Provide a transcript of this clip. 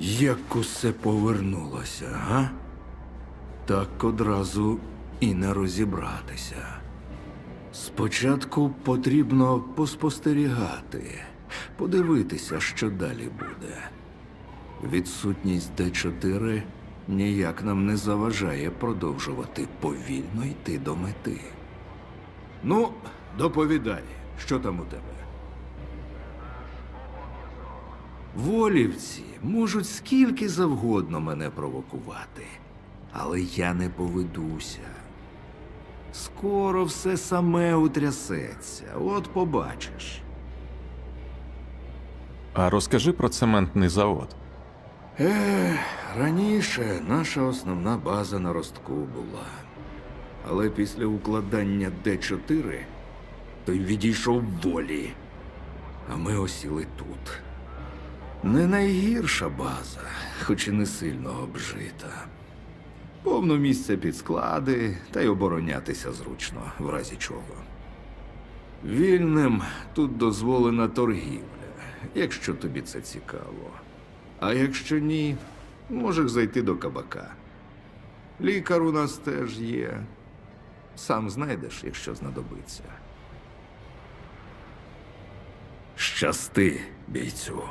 Як усе повернулося, га? Так одразу і не розібратися. Спочатку потрібно поспостерігати, подивитися, що далі буде. Відсутність Д4 ніяк нам не заважає продовжувати повільно йти до мети. Ну, доповідай, що там у тебе? Волівці можуть скільки завгодно мене провокувати, але я не поведуся. Скоро все саме утрясеться, от побачиш. А розкажи про цементний завод. Ех, раніше наша основна база на ростку була. Але після укладання Д4 той відійшов волі. А ми осіли тут. Не найгірша база, хоч і не сильно обжита. Повно місця під склади, та й оборонятися зручно, в разі чого. Вільним тут дозволена торгівля, якщо тобі це цікаво. А якщо ні, можеш зайти до кабака. Лікар у нас теж є. Сам знайдеш, якщо знадобиться. Щасти, бійцю.